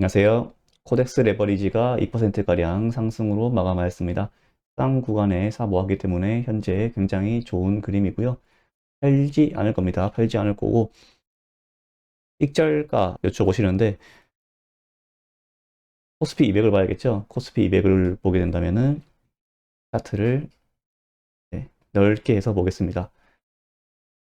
안녕하세요. 코덱스 레버리지가 2%가량 상승으로 마감하였습니다. 쌍 구간에 사모하기 때문에 현재 굉장히 좋은 그림이고요. 팔지 않을 겁니다. 팔지 않을 거고 익절가 여쭤보시는데 코스피 200을 봐야겠죠. 코스피 200을 보게 된다면은 차트를 네, 넓게 해서 보겠습니다.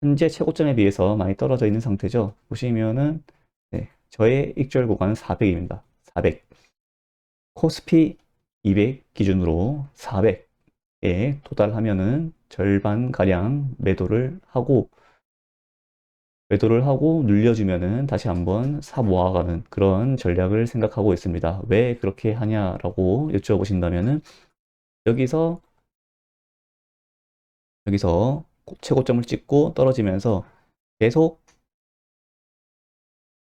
현재 최고점에 비해서 많이 떨어져 있는 상태죠. 보시면은 네, 저의 익절 구간은 400입니다. 400. 코스피 200 기준으로 400에 도달하면은 절반 가량 매도를 하고 매도를 하고 눌려주면은 다시 한번 사 모아가는 그런 전략을 생각하고 있습니다. 왜 그렇게 하냐라고 여쭤보신다면은 여기서 여기서 최고점을 찍고 떨어지면서 계속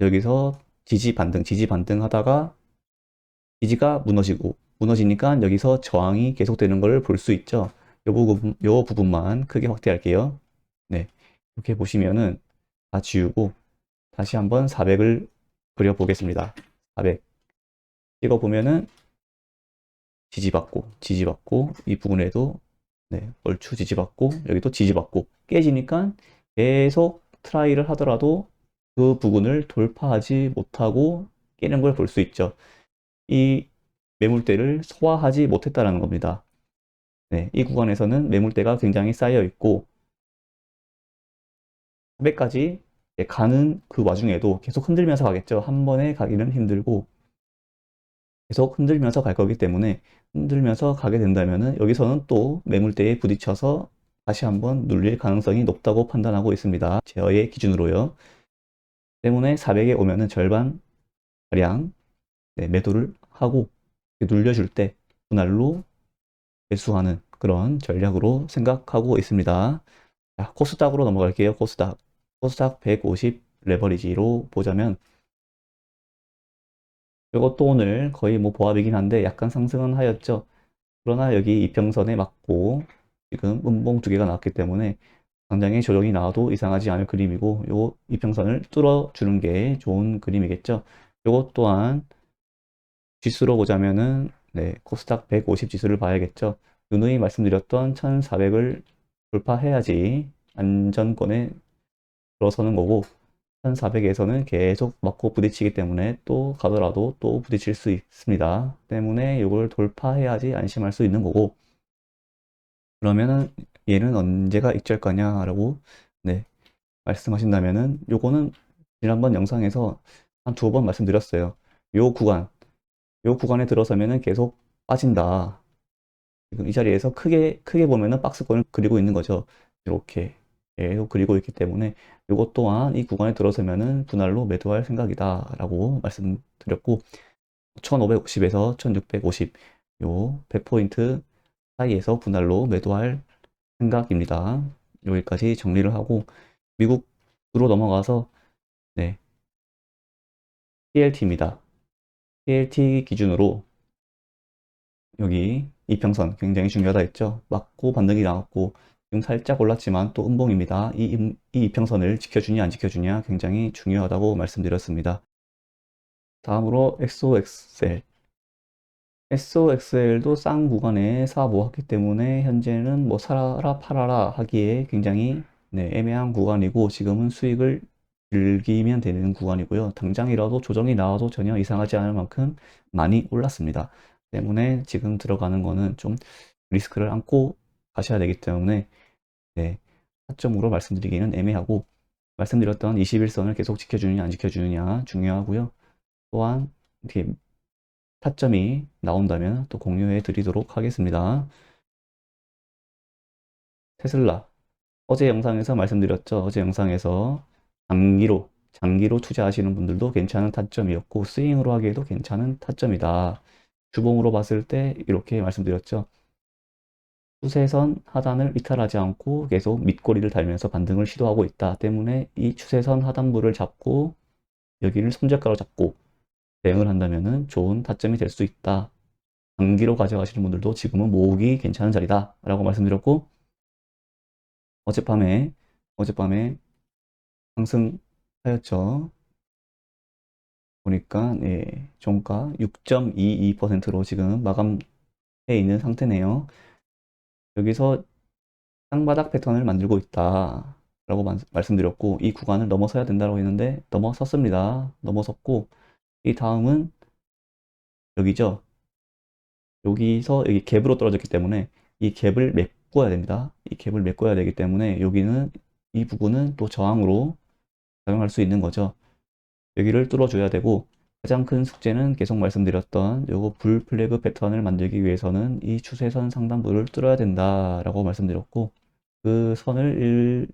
여기서 지지 반등, 지지 반등 하다가 지지가 무너지고 무너지니까 여기서 저항이 계속되는 걸 볼 수 있죠. 요 부분, 요 부분만 크게 확대할게요. 네. 이렇게 보시면은 다 지우고 다시 한번 400을 그려보겠습니다. 400. 찍어보면은 지지받고, 지지받고, 이 부분에도 네, 얼추 지지받고, 여기도 지지받고, 깨지니까 계속 트라이를 하더라도 그 부분을 돌파하지 못하고 깨는 걸 볼 수 있죠. 이 매물대를 소화하지 못했다라는 겁니다. 네, 이 구간에서는 매물대가 굉장히 쌓여 있고 400까지 가는 그 와중에도 계속 흔들면서 가겠죠. 한 번에 가기는 힘들고 계속 흔들면서 갈 거기 때문에 흔들면서 가게 된다면은 여기서는 또 매물대에 부딪혀서 다시 한번 눌릴 가능성이 높다고 판단하고 있습니다. 제어의 기준으로요. 때문에 400에 오면은 절반 가량 네, 매도를 하고 눌려줄 때 분할로 매수하는 그런 전략으로 생각하고 있습니다. 자, 코스닥으로 넘어갈게요. 코스닥. 코스닥 150 레버리지로 보자면 이것도 오늘 거의 뭐 보합이긴 한데 약간 상승은 하였죠. 그러나 여기 이평선에 맞고 지금 음봉 두 개가 나왔기 때문에 당장에 조정이 나와도 이상하지 않을 그림이고 요 이평선을 뚫어주는 게 좋은 그림이겠죠. 요것 또한 지수로 보자면은 네, 코스닥 150 지수를 봐야겠죠. 누누이 말씀드렸던 1400을 돌파해야지 안전권에 들어서는 거고 1400에서는 계속 맞고 부딪히기 때문에 또 가더라도 또 부딪힐 수 있습니다. 때문에 이걸 돌파해야지 안심할 수 있는 거고 그러면은 얘는 언제가 익절 거냐라고 네, 말씀하신다면은 요거는 지난번 영상에서 한 두 번 말씀드렸어요. 요 구간 요 구간에 들어서면은 계속 빠진다. 지금 이 자리에서 크게 크게 보면은 박스권을 그리고 있는 거죠. 이렇게 계속 그리고 있기 때문에 이것 또한 이 구간에 들어서면은 분할로 매도할 생각이다 라고 말씀드렸고 1550에서 1650 요 100포인트 사이에서 분할로 매도할 생각입니다. 여기까지 정리를 하고 미국으로 넘어가서 네 PLT입니다. PLT 기준으로 여기 이평선 굉장히 중요하다 했죠. 맞고 반등이 나왔고 지금 살짝 올랐지만 또 음봉입니다. 이, 임- 이 이평선을 지켜주냐 안 지켜주냐 굉장히 중요하다고 말씀드렸습니다. 다음으로 XOXL. SOXL도 쌍 구간에 사 모았기 때문에 현재는 뭐 사라 팔아라 하기에 굉장히 네, 애매한 구간이고 지금은 수익을 즐기면 되는 구간이고요. 당장이라도 조정이 나와도 전혀 이상하지 않을 만큼 많이 올랐습니다. 때문에 지금 들어가는 거는 좀 리스크를 안고 가셔야 되기 때문에 네, 타점으로 말씀드리기는 애매하고 말씀드렸던 21선을 계속 지켜주느냐 안 지켜주느냐 중요하고요. 또한 이렇게 타점이 나온다면 또 공유해 드리도록 하겠습니다. 테슬라 어제 영상에서 말씀드렸죠. 어제 영상에서 장기로 장기로 투자하시는 분들도 괜찮은 타점이었고 스윙으로 하기에도 괜찮은 타점이다. 주봉으로 봤을 때 이렇게 말씀드렸죠. 추세선 하단을 이탈하지 않고 계속 밑꼬리를 달면서 반등을 시도하고 있다 때문에 이 추세선 하단부를 잡고 여기를 손절가로 잡고 대응을 한다면은 좋은 타점이 될 수 있다. 장기로 가져가시는 분들도 지금은 모으기 괜찮은 자리다 라고 말씀드렸고 어젯밤에 어젯밤에 상승하였죠. 보니까 예, 종가 6.22%로 지금 마감해 있는 상태네요. 여기서 땅바닥 패턴을 만들고 있다 라고 만- 말씀드렸고 이 구간을 넘어서야 된다고 했는데 넘어섰습니다. 넘어섰고 이 다음은 여기죠. 여기서 여기 갭으로 떨어졌기 때문에 이 갭을 메꿔야 됩니다. 이 갭을 메꿔야 되기 때문에 여기는 이 부분은 또 저항으로 작용할 수 있는 거죠. 여기를 뚫어줘야 되고 가장 큰 숙제는 계속 말씀드렸던 요거 불 플래그 패턴을 만들기 위해서는 이 추세선 상단부를 뚫어야 된다라고 말씀드렸고 그 선을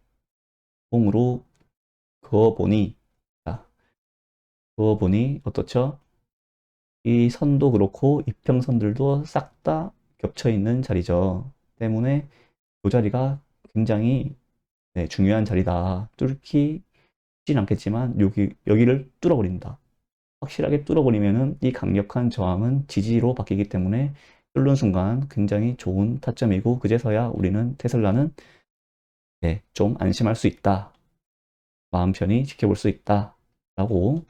일봉으로 그어보니 자, 그어보니 어떻죠? 이 선도 그렇고 이평선들도 싹 다 겹쳐 있는 자리죠. 때문에 이 자리가 굉장히 네, 중요한 자리다. 뚫기 쉽진 않겠지만 여기 여기를 뚫어버린다. 확실하게 뚫어버리면은 이 강력한 저항은 지지로 바뀌기 때문에 뚫는 순간 굉장히 좋은 타점이고 그제서야 우리는 테슬라는 네, 좀 안심할 수 있다. 마음 편히 지켜볼 수 있다. 라고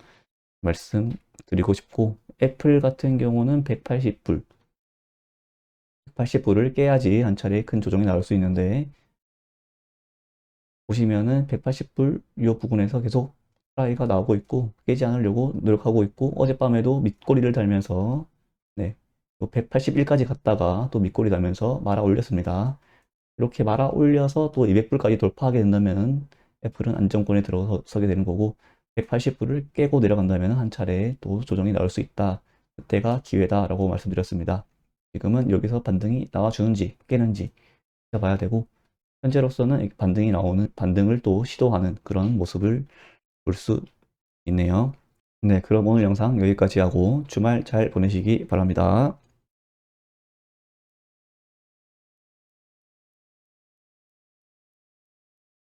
말씀드리고 싶고 애플 같은 경우는 180불 180불을 깨야지 한 차례 큰 조정이 나올 수 있는데 보시면은 180불 이 부분에서 계속 트라이가 나오고 있고 깨지 않으려고 노력하고 있고 어젯밤에도 밑꼬리를 달면서 네, 181까지 갔다가 또 밑꼬리 달면서 말아 올렸습니다. 이렇게 말아 올려서 또 200불까지 돌파하게 된다면 애플은 안정권에 들어서게 되는 거고 180불을 깨고 내려간다면 한 차례 또 조정이 나올 수 있다. 그때가 기회다라고 말씀드렸습니다. 지금은 여기서 반등이 나와주는지 깨는지 봐야 되고 현재로서는 반등이 나오는 반등을 또 시도하는 그런 모습을 볼 수 있네요. 네, 그럼 오늘 영상 여기까지 하고 주말 잘 보내시기 바랍니다.